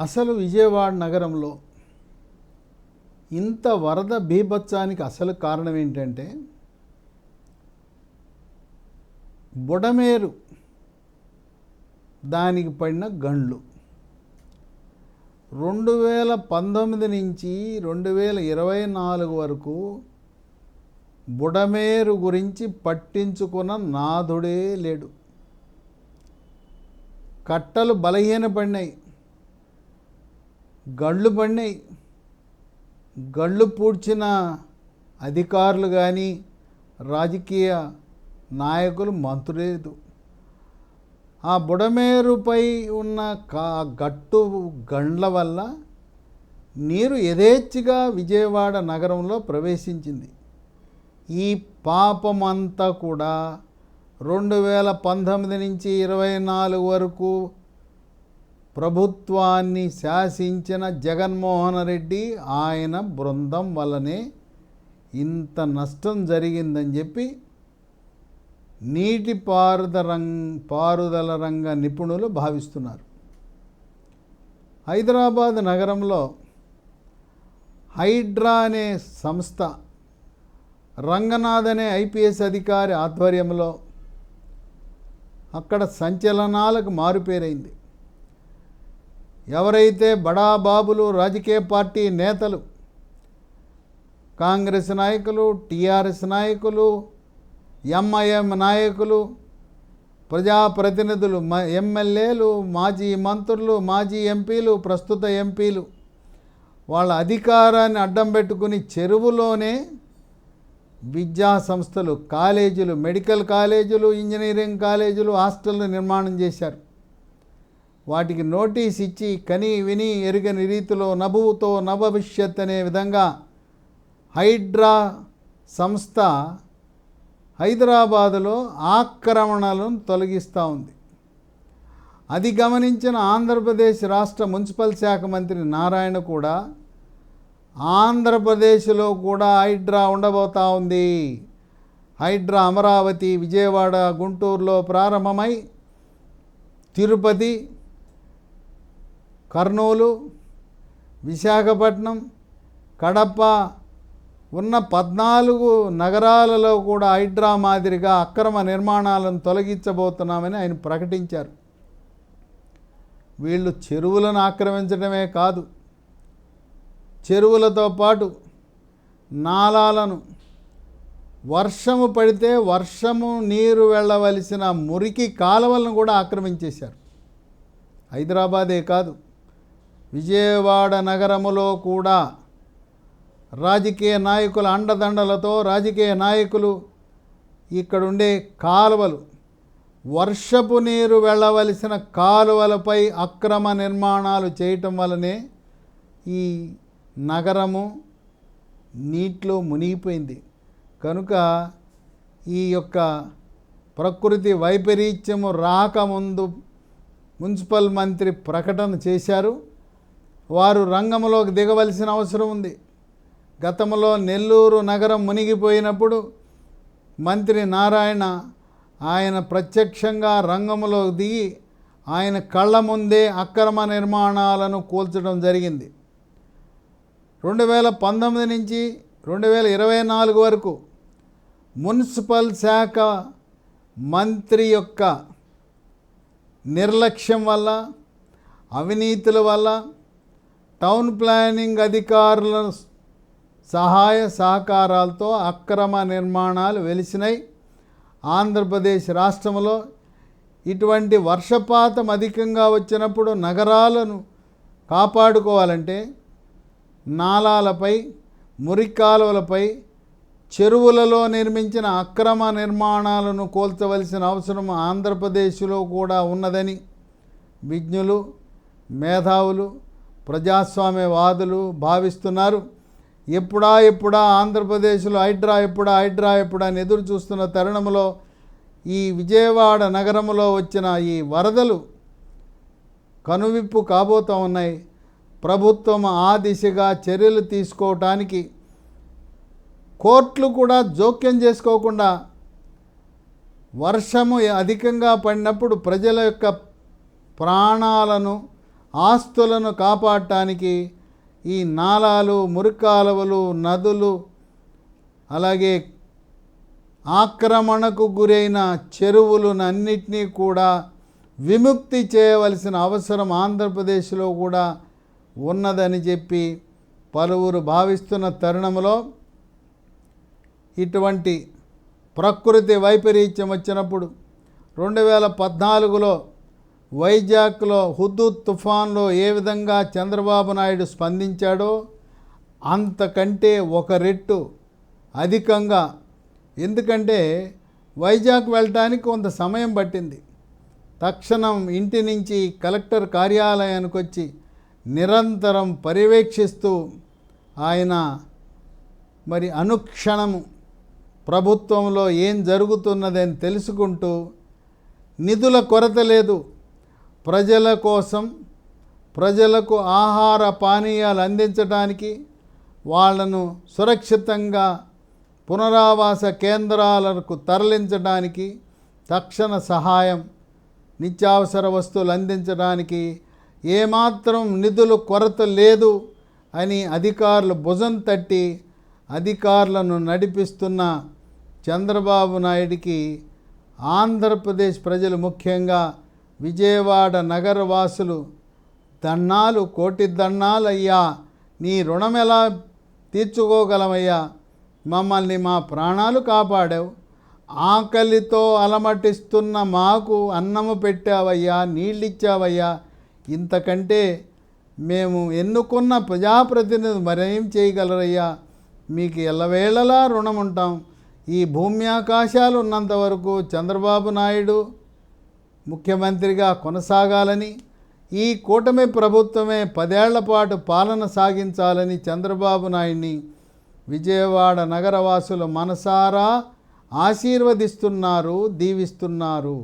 అసలు విజయవాడ నగరంలో ఇంత వరద బీభత్సానికి అసలు కారణం ఏంటంటే బుడమేరు దానికి పడిన గండ్లు. రెండు వేల పంతొమ్మిది నుంచి రెండు వేల ఇరవై నాలుగు వరకు బుడమేరు గురించి పట్టించుకున్న నాథుడే లేడు. కట్టలు బలహీనపడినాయి. గళ్ళు పడినాయి. గళ్ళు పూడ్చిన అధికారులు కానీ రాజకీయ నాయకులు మంత్రులేదు. ఆ బుడమేరుపై ఉన్న కా గట్టు గండ్ల వల్ల నీరు యథేచ్ఛగా విజయవాడ నగరంలో ప్రవేశించింది. ఈ పాపమంతా కూడా రెండు వేల పంతొమ్మిది నుంచి ఇరవై నాలుగు వరకు ప్రభుత్వాన్ని శాసించిన జగన్మోహన్ రెడ్డి ఆయన బృందం వల్లనే ఇంత నష్టం జరిగిందని చెప్పి నీటి పారుద రంగ పారుదల రంగ నిపుణులు భావిస్తున్నారు. హైదరాబాద్ నగరంలో హైడ్రా అనే సంస్థ రంగనాథ్ అనే ఐపీఎస్ అధికారి ఆధ్వర్యంలో అక్కడ సంచలనాలకు మారుపేరైంది. ఎవరైతే బడాబాబులు రాజకీయ పార్టీ నేతలు కాంగ్రెస్ నాయకులు టీఆర్ఎస్ నాయకులు ఎంఐఎం నాయకులు ప్రజాప్రతినిధులు మ ఎమ్మెల్యేలు మాజీ మంత్రులు మాజీ ఎంపీలు ప్రస్తుత ఎంపీలు వాళ్ళ అధికారాన్ని అడ్డం పెట్టుకుని చెరువులోనే విద్యా సంస్థలు కాలేజీలు మెడికల్ కాలేజీలు ఇంజనీరింగ్ కాలేజీలు హాస్టళ్ళు నిర్మాణం చేశారు. వాటికి నోటీస్ ఇచ్చి కని విని ఎరుగని రీతిలో నభువుతో నభవిష్యత్ అనే విధంగా హైడ్రా సంస్థ హైదరాబాదులో ఆక్రమణలను తొలగిస్తూ ఉంది. అది గమనించిన ఆంధ్రప్రదేశ్ రాష్ట్ర మున్సిపల్ శాఖ మంత్రి నారాయణ కూడా ఆంధ్రప్రదేశ్లో కూడా హైడ్రా ఉండబోతా ఉంది. హైడ్రా అమరావతి విజయవాడ గుంటూరులో ప్రారంభమై తిరుపతి కర్నూలు విశాఖపట్నం కడప ఉన్న పద్నాలుగు నగరాలలో కూడా హైడ్రా మాదిరిగా అక్రమ నిర్మాణాలను తొలగించబోతున్నామని ఆయన ప్రకటించారు. వీళ్ళు చెరువులను ఆక్రమించడమే కాదు చెరువులతో పాటు నాలాలను వర్షము పడితే వర్షము నీరు వెళ్ళవలసిన మురికి కాలువలను కూడా ఆక్రమించేశారు. హైదరాబాదే కాదు విజయవాడ నగరములో కూడా రాజకీయ నాయకుల అండదండలతో రాజకీయ నాయకులు ఇక్కడుండే కాలువలు వర్షపు నీరు వెళ్ళవలసిన కాలువలపై అక్రమ నిర్మాణాలు చేయటం వలనే ఈ నగరము నీటిలో మునిగిపోయింది. కనుక ఈ యొక్క ప్రకృతి వైపరీత్యము రాకముందు మున్సిపల్ మంత్రి ప్రకటన చేశారు. వారు రంగంలోకి దిగవలసిన అవసరం ఉంది. గతంలో నెల్లూరు నగరం మునిగిపోయినప్పుడు మంత్రి నారాయణ ఆయన ప్రత్యక్షంగా రంగంలో దిగి ఆయన కళ్ళ ముందే అక్రమ నిర్మాణాలను కూల్చడం జరిగింది. రెండు వేల పంతొమ్మిది నుంచి రెండు వేల ఇరవై నాలుగు వరకు మున్సిపల్ శాఖ మంత్రి యొక్క నిర్లక్ష్యం వల్ల అవినీతుల వల్ల టౌన్ ప్లానింగ్ అధికారుల సహాయ సహకారాలతో అక్రమ నిర్మాణాలు వెలిసినాయి ఆంధ్రప్రదేశ్ రాష్ట్రంలో ఇటువంటి వర్షపాతం అధికంగా వచ్చినప్పుడు నగరాలను కాపాడుకోవాలంటే నాలాలపై మురికాలువలపై చెరువులలో నిర్మించిన అక్రమ నిర్మాణాలను కోల్చవలసిన అవసరం ఆంధ్రప్రదేశ్లో కూడా ఉన్నదని విజ్ఞులు మేధావులు ప్రజాస్వామ్యవాదులు భావిస్తున్నారు. ఎప్పుడా ఎప్పుడా ఆంధ్రప్రదేశ్లో హైడ్రా ఎప్పుడా హైడ్రా ఎప్పుడా అని ఎదురు చూస్తున్న తరుణంలో ఈ విజయవాడ నగరంలో వచ్చిన ఈ వరదలు కనువిప్పు కాబోతూ ఉన్నాయి. ప్రభుత్వం ఆ దిశగా చర్యలు తీసుకోవటానికి కోర్టులు కూడా జోక్యం చేసుకోకుండా వర్షము అధికంగా పడినప్పుడు ప్రజల యొక్క ప్రాణాలను ఆస్తులను కాపాడటానికి ఈ నాలాలు మురికాలువలు నదులు అలాగే ఆక్రమణకు గురైన చెరువులనన్నిటినీ కూడా విముక్తి చేయవలసిన అవసరం ఆంధ్రప్రదేశ్లో కూడా ఉన్నదని చెప్పి పలువురు భావిస్తున్న తరుణంలో ఇటువంటి ప్రకృతి వైపరీత్యం వచ్చినప్పుడు రెండు వేల పద్నాలుగులో వైజాగ్లో హుద్దూద్ తుఫాన్లో ఏ విధంగా చంద్రబాబు నాయుడు స్పందించాడో అంతకంటే ఒక రెట్టు అధికంగా. ఎందుకంటే వైజాగ్ వెళ్ళటానికి కొంత సమయం పట్టింది. తక్షణం ఇంటి నుంచి కలెక్టర్ కార్యాలయానికి వచ్చి నిరంతరం పర్యవేక్షిస్తూ ఆయన మరి అనుక్షణము ప్రభుత్వంలో ఏం జరుగుతున్నదని తెలుసుకుంటూ నిధుల కొరత లేదు. ప్రజల కోసం ప్రజలకు ఆహార పానీయాలు అందించడానికి వాళ్ళను సురక్షితంగా పునరావాస కేంద్రాలకు తరలించడానికి తక్షణ సహాయం నిత్యావసర వస్తువులు అందించడానికి ఏమాత్రం నిధులు కొరత లేదు అని అధికారులు భుజం తట్టి అధికారులను నడిపిస్తున్న చంద్రబాబు నాయుడికి ఆంధ్రప్రదేశ్ ప్రజలు ముఖ్యంగా విజయవాడ నగర వాసులు దన్నాలు కోటి దన్నాలయ్యా నీ రుణం ఎలా తీర్చుకోగలమయ్యా? మమ్మల్ని మా ప్రాణాలు కాపాడావు. ఆకలితో అలమటిస్తున్న మాకు అన్నము పెట్టావయ్యా నీళ్ళిచ్చావయ్యా. ఇంతకంటే మేము ఎన్నుకున్న ప్రజాప్రతినిధి మరేం చేయగలరయ్యా? మీకు ఎల్లవేళలా రుణం ఉంటాం ఈ భూమి ఆకాశాలు ఉన్నంత వరకు చంద్రబాబు నాయుడు ముఖ్యమంత్రిగా కొనసాగాలని ఈ కూటమి ప్రభుత్వమే పదేళ్ళ పాటు పాలన సాగించాలని చంద్రబాబు నాయుడిని విజయవాడ నగరవాసులు మనసారా ఆశీర్వదిస్తున్నారు దీవిస్తున్నారు.